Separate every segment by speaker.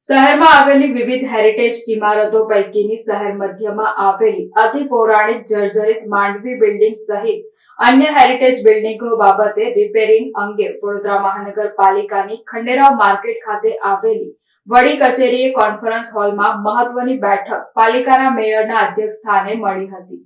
Speaker 1: શહેરમાં આવેલી વિવિધ હેરિટેજ ઇમારતો પૈકીની શહેર મધ્યમાં આવેલી અતિ પૌરાણિક જર્જરિત માંડવી બિલ્ડિંગ સહિત અન્ય હેરિટેજ બિલ્ડિંગો બાબતે રિપેરિંગ અંગે વડોદરા મહાનગરપાલિકાની ખંડેરાવ માર્કેટ ખાતે આવેલી વડી કચેરીએ કોન્ફરન્સ હોલમાં મહત્વની બેઠક પાલિકાના મેયરના અધ્યક્ષ સ્થાને મળી હતી.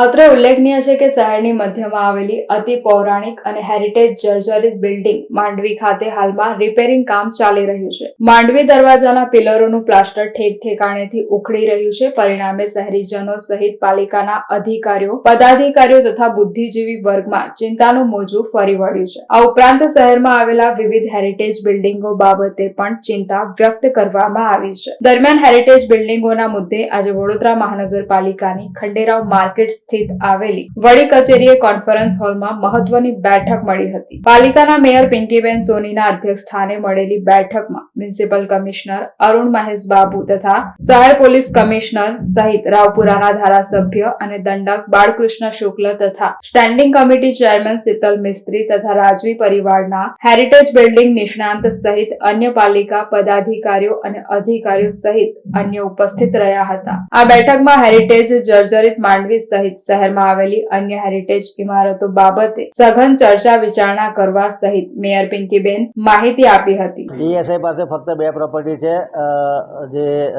Speaker 1: અત્રે ઉલ્લેખનીય છે કે શહેરની મધ્યમાં આવેલી અતિ પૌરાણિક અને હેરિટેજ જર્જરિત બિલ્ડિંગ માંડવી ખાતે હાલમાં રિપેરિંગ કામ ચાલી રહ્યું છે. માંડવી દરવાજાના પિલરોનું પ્લાસ્ટર ઠેક ઠેકાણેથી ઉખડી રહ્યું છે. પરિણામે શહેરીજનો સહિત પાલિકાના અધિકારીઓ, પદાધિકારીઓ તથા બુદ્ધિજીવી વર્ગમાં ચિંતાનું મોજું ફરી વળ્યું છે. આ ઉપરાંત શહેરમાં આવેલા વિવિધ હેરિટેજ બિલ્ડિંગો બાબતે પણ ચિંતા વ્યક્ત કરવામાં આવી છે. દરમિયાન હેરિટેજ બિલ્ડિંગોના મુદ્દે આજે વડોદરા મહાનગરપાલિકાની ખંડેરાવ માર્કેટ સ્થિત આવેલી વડી કચેરીએ કોન્ફરન્સ હોલમાં મહત્વની બેઠક મળી હતી. પાલિકાના મેયર પિંકીબેન સોનીના અધ્યક્ષ સ્થાને મળેલી બેઠકમાં મ્યુનિસિપલ કમિશનર અરુણ મહેશ બાબુ તથા શહેર પોલીસ કમિશનર સહિત રાવપુરાના ધારાસભ્ય અને દંડક બાળકૃષ્ણ શુક્લ તથા standing committee chairman Sheetal Mistry તથા રાજવી પરિવારના હેરિટેજ બિલ્ડિંગ નિષ્ણાંત સહિત અન્ય પાલિકા પદાધિકારીઓ અને અધિકારીઓ સહિત અન્ય ઉપસ્થિત રહ્યા હતા. આ બેઠકમાં હેરિટેજ જર્જરિત માંડવી સહિત શહેરમાં આવેલી અન્ય હેરિટેજ ઇમારતો બાબતે સઘન ચર્ચા વિચારણા કરવા સહિત મેયર પિંકીબેન માહિતી આપી હતી.
Speaker 2: ડીએસઆઈ પાસે ફક્ત બે પ્રોપર્ટી છે અ, જે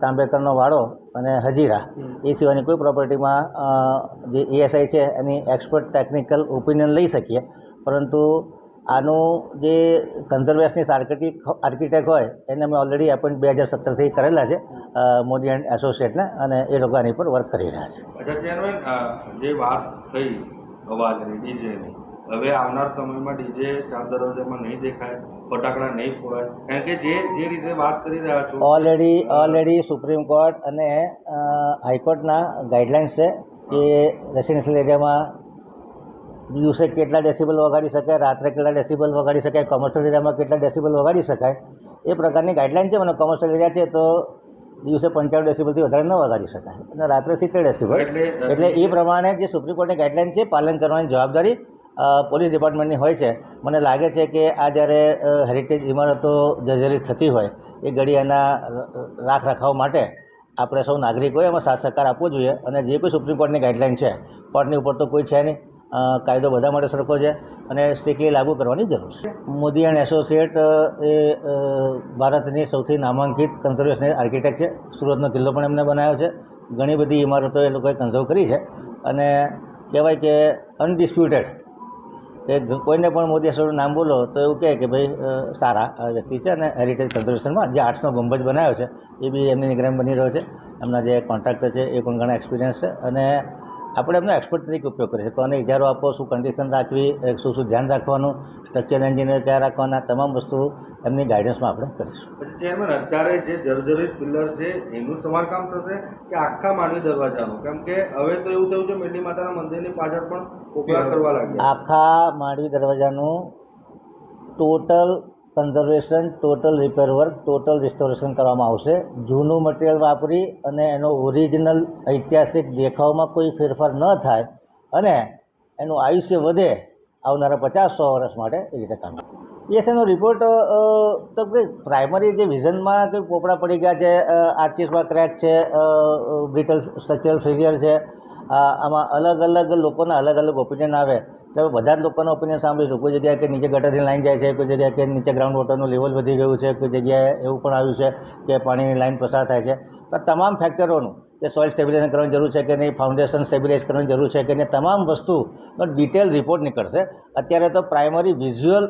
Speaker 2: તાંબેકરનો વાડો અને હજીરા. એ સિવાયની કોઈ પ્રોપર્ટીમાં અ, જે ઈએસઆઈ છે એની એક્સપર્ટ ટેકનિકલ ઓપિનિયન લઈ શકીએ. પરંતુ આનું જે કન્ઝર્વેશનિસ્ટ આર્કિટેક આર્કિટેક્ટ હોય એને અમે ઓલરેડી એપોઇન્ટ બે હજાર સત્તરથી કરેલા છે. મોદી એન્ડ એસોસિએટને અને એ લોકો આની પર વર્ક કરી રહ્યા છે.
Speaker 3: અચ્છા ચેરમેન જે વાત થઈ અવાજની ડીજેની હવે આવનાર સમયમાં ડીજે ચાર દરવાજામાં નહીં દેખાય ફટાકડા નહીં ફોડાય કારણ કે જે જે રીતે વાત કરી રહ્યા છો
Speaker 2: ઓલરેડી ઓલરેડી સુપ્રીમ કોર્ટ અને હાઈકોર્ટના ગાઈડલાઇન્સ છે કે રેસિડેન્શિયલ એરિયામાં દિવસે કેટલા ડેસિબલ વગાડી શકાય રાત્રે કેટલા ડેસિબલ વગાડી શકાય કોમર્શિયલ એરિયામાં કેટલા ડેસિબલ વગાડી શકાય એ પ્રકારની ગાઈડલાઇન છે. મને કોમર્શિયલ એરિયા છે તો દિવસે પંચાણું ડેસિબલથી વધારે ન વગાડી શકાય. અને રાત્રે સિત્તેર ડેસિબલ
Speaker 3: એટલે,
Speaker 2: એ પ્રમાણે જે સુપ્રીમ કોર્ટની ગાઈડલાઇન છે પાલન કરવાની જવાબદારી પોલીસ ડિપાર્ટમેન્ટની હોય છે. મને લાગે છે કે આ જ્યારે હેરિટેજ ઇમારતો જર્જરિત થતી હોય એ ઘડી એના રાખ રખાવ માટે આપણે સૌ નાગરિકોએ એમાં સાથ સહકાર આપવો જોઈએ. અને જે કોઈ સુપ્રીમ કોર્ટની ગાઈડલાઇન છે કોર્ટની ઉપર તો કોઈ છે નહીં. કાયદો બધા માટે સરખો છે અને સ્ટ્રિક્ટલી લાગુ કરવાની જરૂર છે. મોદી એન્ડ એસોસિએટ એ ભારતની સૌથી નામાંકિત કન્ઝર્વેશનરી આર્કિટેક્ટ છે. સુરતનો કિલ્લો પણ એમને બનાવ્યો છે. ઘણી બધી ઇમારતો એ લોકોએ કન્ઝર્વ કરી છે. અને કહેવાય કે અનડિસ્પ્યુટેડ કે કોઈને પણ મોદી એસોસિએટનું નામ બોલો તો એવું કહે કે ભાઈ સારા વ્યક્તિ છે અને હેરિટેજ કન્ઝર્વેશનમાં જે આર્ટ્સનો ગુંબજ બનાવ્યો છે, એ બી એમની નિગરાની બની રહ્યો છે. એમના જે કોન્ટ્રાક્ટર છે એ પણ ઘણા એક્સપિરિયન્સ છે. અને આપણે એમનો એક્સપર્ટ તરીકે ઉપયોગ કરીએ છીએ. કોને ઇજારો આપો શું કન્ડિશન રાખવી શું શું ધ્યાન રાખવાનું સ્ટ્રક્ચર એન્જિનિયર ક્યાં રાખવાના તમામ વસ્તુ એમની ગાઈડન્સમાં આપણે કરીશું.
Speaker 3: ચેરમેન અત્યારે જે જર્જરિત પિલ્લર છે એનું સમારકામ થશે કે આખા માનવી દરવાજાનું? કેમ કે હવે તો એવું થયું છે મેરડી માતાના મંદિરની પાછળ પણ કોકરા કરવા લાગ્યા.
Speaker 2: આખા Mandvi દરવાજાનું total conservation, total repair work, total restoration કરવામાં આવશે. જૂનું મટીરિયલ વાપરી અને એનો ઓરિજિનલ ઐતિહાસિક દેખાવમાં કોઈ ફેરફાર ન થાય અને એનું આયુષ્ય વધે આવનારા પચાસ સો વર્ષ માટે એ રીતે કામ યસ એનો રિપોર્ટ તો કે પ્રાઇમરી જે વિઝનમાં કે પોપડા પડી ગયા છે આર્ચિસમાં ક્રેક છે બ્રિટલ સ્ટ્રક્ચરલ ફેલિયર છે આમાં અલગ અલગ લોકોના અલગ અલગ ઓપિનિયન આવે. એટલે બધા જ લોકોના ઓપિનિયન સાંભળીશું. કોઈ જગ્યાએ કે નીચે ગટરની લાઈન જાય છે, કોઈ જગ્યાએ કે નીચે ગ્રાઉન્ડ વોટરનું લેવલ વધી ગયું છે, કોઈ જગ્યાએ એવું પણ આવ્યું છે કે પાણીની લાઈન પસાર થાય છે. તો તમામ ફેક્ટરોનું કે સોઇલ સ્ટેબિલાઇઝ કરવાની જરૂર છે કે નહીં ફાઉન્ડેશન સ્ટેબિલાઇઝ કરવાની જરૂર છે કે નહીં, તમામ વસ્તુનો ડિટેલ રિપોર્ટ નીકળશે. અત્યારે તો primary visual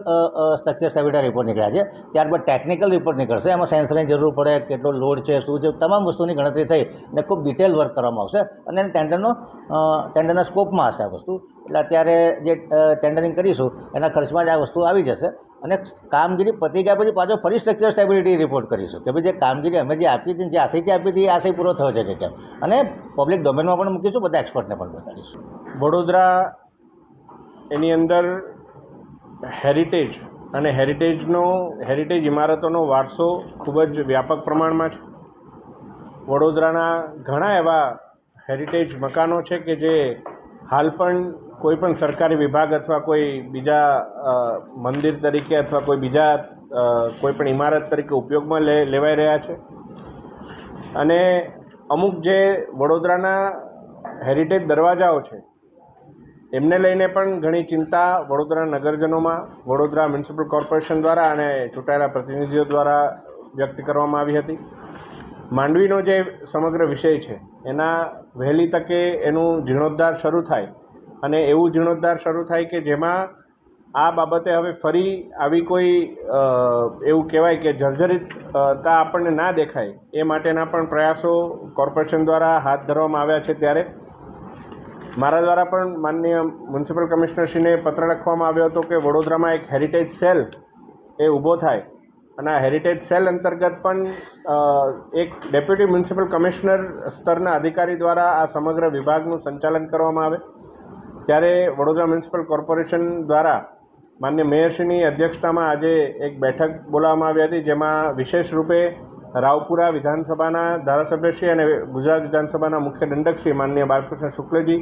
Speaker 2: structure stability report નીકળ્યા છે. ત્યારબાદ ટેકનિકલ રિપોર્ટ નીકળશે. એમાં સેન્સરની જરૂર પડે, કેટલો લોડ છે, શું છે, તમામ વસ્તુની ગણતરી થઈ અને ખૂબ ડિટેલ વર્ક કરવામાં આવશે. અને ટેન્ડરનો ટેન્ડરના સ્કોપમાં હશે આ વસ્તુ. એટલે અત્યારે જે ટેન્ડરિંગ કરીશું, એના ખર્ચમાં જ આ વસ્તુ આવી જશે. અને કામગીરી પતી ગયા પછી પાછો ફરી સ્ટ્રક્ચર સ્ટેબિલિટી રિપોર્ટ કરીશું, કે ભાઈ જે કામગીરી અમે જે આપી હતી, જે આશયથી આપી હતી, એ આશય પૂરો થયો છે કે કેમ? અને પબ્લિક ડોમેનમાં પણ મૂકીશું, બધા એક્સપર્ટને પણ બતાડીશું.
Speaker 4: વડોદરા એની અંદર હેરિટેજ અને હેરિટેજનો હેરિટેજ ઇમારતોનો વારસો ખૂબ જ વ્યાપક પ્રમાણમાં છે. વડોદરાના ઘણા એવા હેરિટેજ મકાનો છે કે જે હાલ પણ કોઈ પણ સરકારી વિભાગ અથવા કોઈ બીજા મંદિર તરીકે અથવા કોઈ બીજા કોઈપણ કોઈ પણ ઇમારત તરીકે ઉપયોગમાં લે, લેવાઈ રહ્યા છે. અને અમુક જે વડોદરાના હેરિટેજ દરવાજાઓ છે, એમને લઈને પણ ઘણી ચિંતા વડોદરા નગરજનોમાં, વડોદરા મ્યુનિસિપલ કોર્પોરેશન દ્વારા અને ચૂંટાયેલા પ્રતિનિધિઓ દ્વારા વ્યક્ત કરવામાં આવી હતી. માંડવીનો જે સમગ્ર વિષય છે, એના વહેલી તકે એનું જીર્ણોદ્ધાર શરૂ થાય. અને એવું જીર્ણોદ્ધાર શરૂ થાય કે જેમાં આ બાબતે હવે ફરી આવી કોઈ એવું કહેવાય કે જર્જરિતતા આપણને ના દેખાય, એ માટેના પણ પ્રયાસો કોર્પોરેશન દ્વારા હાથ ધરવામાં આવ્યા છે ત્યારે. મારા દ્વારા પણ માનનીય મ્યુનિસિપલ કમિશનરશ્રીને પત્ર લખવામાં આવ્યો હતો કે વડોદરામાં એક હેરિટેજ સેલ એ ઊભો થાય. અને આ હેરિટેજ સેલ અંતર્ગત પણ એક ડેપ્યુટી મ્યુનિસિપલ કમિશનર સ્તરના અધિકારી દ્વારા આ સમગ્ર વિભાગનું સંચાલન કરવામાં આવે. ત્યારે વડોદરા મ્યુનિસિપલ કોર્પોરેશન દ્વારા માન્ય મેયરશ્રીની અધ્યક્ષતામાં આજે એક બેઠક બોલાવવામાં આવી હતી, જેમાં વિશેષ રૂપે રાવપુરા વિધાનસભાના ધારાસભ્યશ્રી અને ગુજરાત વિધાનસભાના મુખ્ય દંડકશ્રી માનનીય બાલકૃષ્ણ શુક્લજી,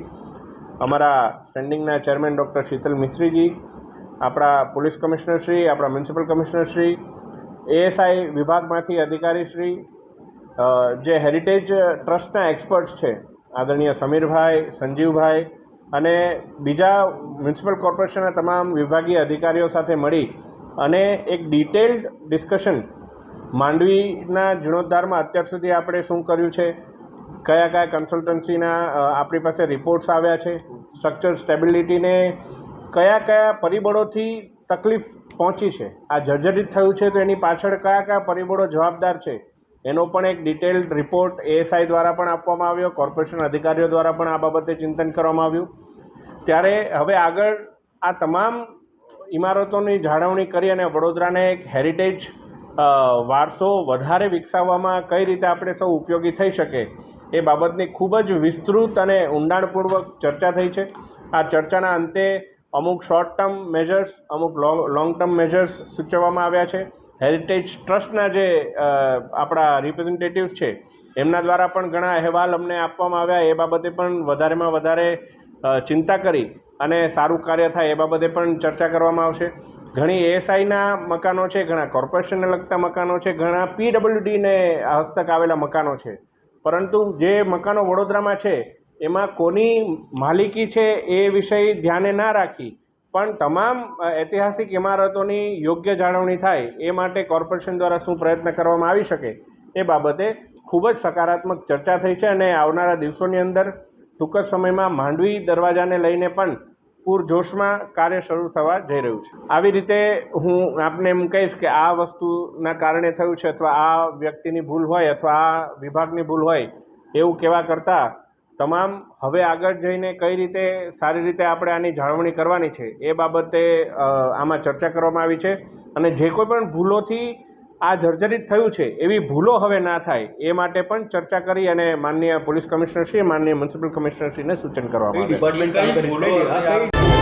Speaker 4: અમારા સ્ટેન્ડિંગના ચેરમેન ડૉક્ટર શીતલ મિશ્રીજી, આપણા પોલીસ કમિશનરશ્રી, આપણા મ્યુનિસિપલ કમિશનરશ્રી એએસઆઈ વિભાગમાંથી અધિકારીશ્રી જે હેરિટેજ ટ્રસ્ટના એક્સપર્ટ્સ છે, આદરણીય સમીરભાઈ, સંજીવભાઈ અને બીજા મ્યુનિસિપલ કોર્પોરેશનના તમામ વિભાગીય અધિકારીઓ સાથે મળી અને એક ડિટેલ્ડ ડિસ્કશન માંડવીના જીર્ણોદ્ધારમાં અત્યાર સુધી આપણે શું કર્યું છે, કયા કયા કન્સલ્ટન્સીના આપણી પાસે રિપોર્ટ્સ આવ્યા છે, સ્ટ્રક્ચર સ્ટેબિલિટીને કયા કયા પરિબળોથી તકલીફ પહોંચી છે, આ જર્જરિત થયું છે તો એની પાછળ કયા કયા પરિબળો જવાબદાર છે એનો પણ એક ડિટેલ્ડ રિપોર્ટ એએસઆઈ દ્વારા પણ આપવામાં આવ્યો કોર્પોરેશન અધિકારીઓ દ્વારા પણ આ બાબતે ચિંતન કરવામાં આવ્યું. ત્યારે હવે આગળ આ તમામ ઇમારતોની જાળવણી કરી અને વડોદરાને એક હેરિટેજ વારસો વધારે વિકસાવવામાં કઈ રીતે આપણે સૌ ઉપયોગી થઈ શકે એ બાબતની ખૂબ જ વિસ્તૃત અને ઊંડાણપૂર્વક ચર્ચા થઈ છે. આ ચર્ચાના અંતે અમુક શોર્ટ ટર્મ મેજર્સ અમુક લોંગ ટર્મ મેજર્સ સૂચવવામાં આવ્યા છે. હેરિટેજ ટ્રસ્ટના જે આપણા રિપ્રેઝેન્ટેટિવ્સ છે, એમના દ્વારા પણ ઘણા અહેવાલ અમને આપવામાં આવ્યા. એ બાબતે પણ વધારેમાં વધારે ચિંતા કરી અને સારું કાર્ય થાય એ બાબતે પણ ચર્ચા કરવામાં આવશે. ઘણી એએસઆઈના મકાનો છે, ઘણા કોર્પોરેશનને લગતા મકાનો છે, ઘણા પીડબ્લ્યુડીને હસ્તક આવેલા મકાનો છે. પરંતુ જે મકાનો વડોદરામાં છે, એમાં કોની માલિકી છે એ વિષય ધ્યાને ના રાખી પણ તમામ ઐતિહાસિક ઇમારતોની યોગ્ય જાળવણી થાય એ માટે કોર્પોરેશન દ્વારા શું પ્રયત્ન કરવામાં આવી શકે એ બાબતે ખૂબ જ સકારાત્મક ચર્ચા થઈ છે અને આવનારા દિવસોની અંદર ટૂંક જ સમયમાં માંડવી દરવાજાને લઈને પણ પૂરજોશમાં કાર્ય શરૂ થવા જઈ રહ્યું છે. આવી રીતે હું આપને એમ કહીશ કે આ વસ્તુના કારણે થયું છે અથવા આ વ્યક્તિની ભૂલ હોય અથવા આ વિભાગની ભૂલ હોય એવું કહેવા કરતાં તમામ હવે આગળ જઈને કઈ રીતે સારી રીતે આપણે આની જાળવણી કરવાની છે એ બાબતે આમાં ચર્ચા કરવામાં આવી છે. અને જે કોઈ પણ ભૂલોથી આ જર્જરિત થયું છે એવી ભૂલો હવે ના થાય એ માટે પણ ચર્ચા કરી અને માનનીય પોલીસ કમિશનરશ્રી માનનીય મ્યુનિસિપલ કમિશનરશ્રીને સૂચન કરવામાં આવ્યું